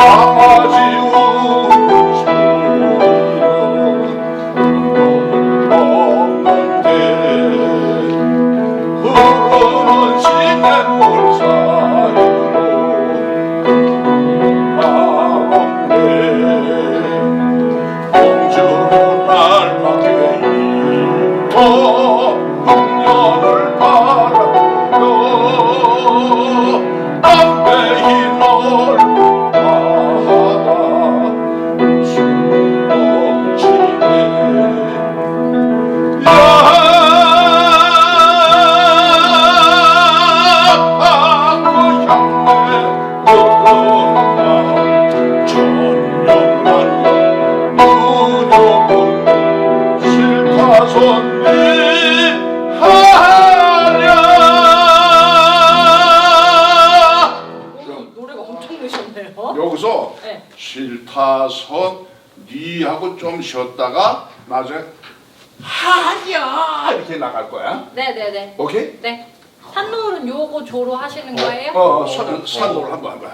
강 오, 노래가 엄청 느셨네요. 여기서 네. 싫다서 니 하고 좀 쉬었다가 나중에 하냐 이렇게 나갈 거야 네네네. 오케이? 네. 산노을은 요거 조로 하시는 거예요? 어, 어 산, 산도를 한번 해봐